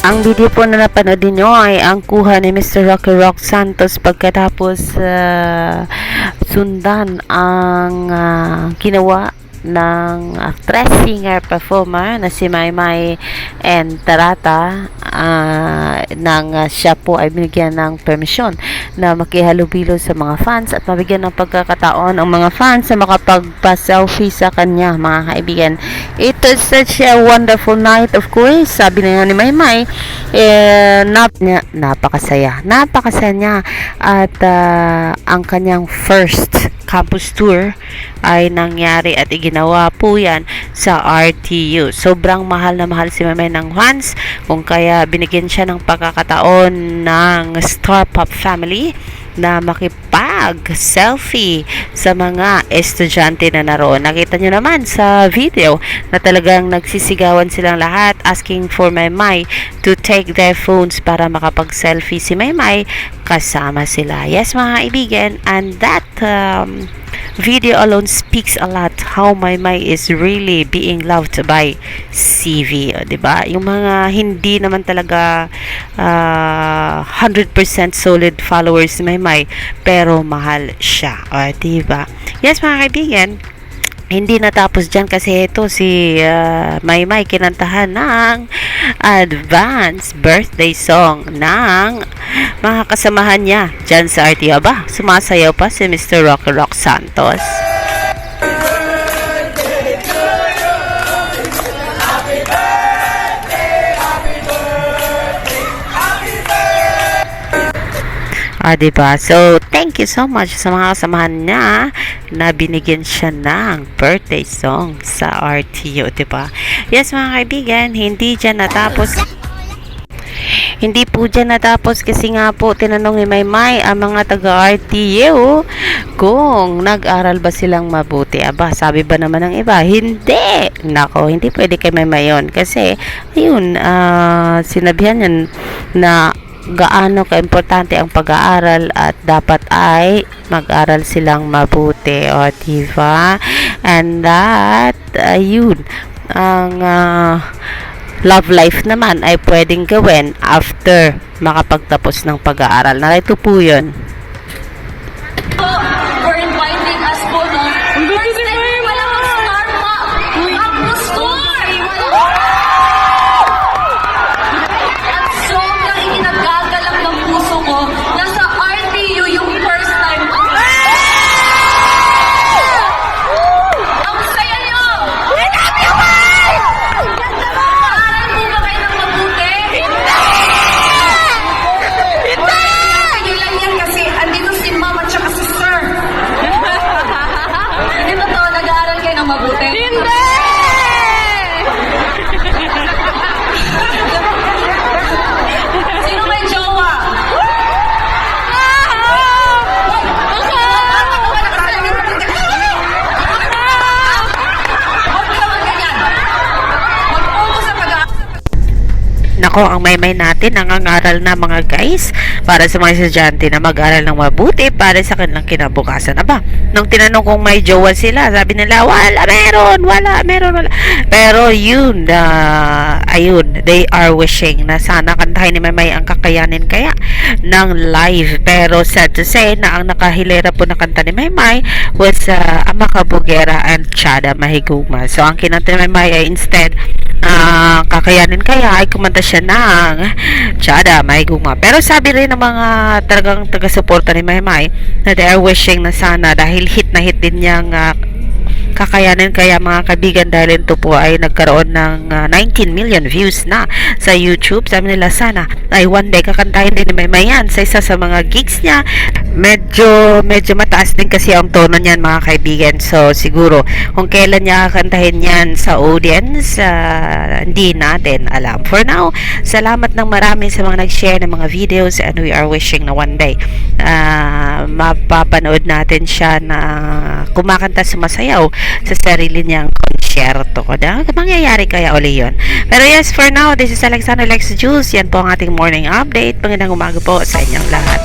Ang video po na napanood ninyo ay ang kuha ni Mr. Rocky Rock Santos pagkatapos ah, sundan ang ah, ginawa ng actress, singer, performer na si Maymay and Tarata ah, nang ah, siya po ay binigyan ng permisyon na makihalubilo sa mga fans at mabigyan ng pagkakataon ang mga fans na makapagpa-selfie sa kanya mga kaibigan. It was such a wonderful night of course. Sabi na ni Maymay eh, nap niya, napakasaya. Napakasaya niya at ah, ang kanyang first campus tour ay nangyari at iginawa po yan sa RTU. Sobrang mahal na mahal si Mamay ng fans kung kaya binigyan siya ng pagkakataon ng Star Pop family na makipag-selfie sa mga estudyante na naroon. Nakita nyo naman sa video na talagang nagsisigawan silang lahat asking for Maymay to take their phones para makapag-selfie si Maymay kasama sila. Yes mga kaibigan, and that um, video alone speaks a lot how Maymay is really being loved by CV, 'di ba? Yung mga hindi naman talaga ah, 100% solid followers ni Maymay pero mahal siya, o, 'di ba? Yes mga kaibigan, hindi natapos dyan kasi ito si uh, Maymay kinantahan ng advance birthday song ng mga kasamahan niya dyan sa RTO. Aba, sumasayaw pa si Mr. Rocky Rock Santos. Ah, diba? So, thank you so much sa mga kasamahan niya na binigyan siya ng birthday song sa RTO, diba? Yes, mga kaibigan, hindi dyan natapos hindi po dyan natapos kasi nga po tinanong ni Maymay ang mga taga-RTU kung nag-aral ba silang mabuti. Aba, sabi ba naman ng iba? Hindi! Nako, hindi pwede kay Maymay yun kasi ayun, ah, sinabihan yan na gaano ka-importante ang pag-aaral at dapat ay mag-aral silang mabuti o diba? And that ayun ang ah, love life naman ay pwedeng gawin after makapagtapos ng pag-aaral. Narito po yun Nako, ang maymay natin nangangaral na mga guys para sa mga estudyante na mag-aral ng mabuti para sa kanilang kinabukasan. Aba, nung tinanong kung may jowa sila, sabi nila, wala, meron, wala, meron, wala. Pero yun, ah, ayun, they are wishing na sana kantahin ni Maymay ang kakayanin kaya ng live. Pero sad to say na ang nakahilera po na kanta ni Maymay was uh, Amaka Bugera and Chada Mahiguma. So, ang kinanta ni Maymay ay instead ah, kakayanin kaya ay kumanta siya ng Chada, Mahiguma. Pero sabi rin ng mga talagang taga-suporta ni Maymay na they are wishing na sana dahil hit na hit din niyang ah, kakayanin kaya mga kaibigan dahil ito po ay nagkaroon ng ah, 19 million views na sa YouTube. Sabi nila sana ay one day kakantahin din ni Maymay yan sa isa sa mga gigs niya. Medyo, medyo mataas din kasi ang tono niyan mga kaibigan. So siguro kung kailan niya kakantahin yan sa audience, ah, hindi natin alam. For now, salamat ng marami sa mga nag-share ng mga videos and we are wishing na one day ah, mapapanood natin siya na kumakanta sumasayaw sa sarili niyang konsyerto. Da, mangyayari kaya uli yun. Pero yes, for now, this is Alexander Lex Juice. Yan po ang ating morning update. Magandang umaga po sa inyong lahat.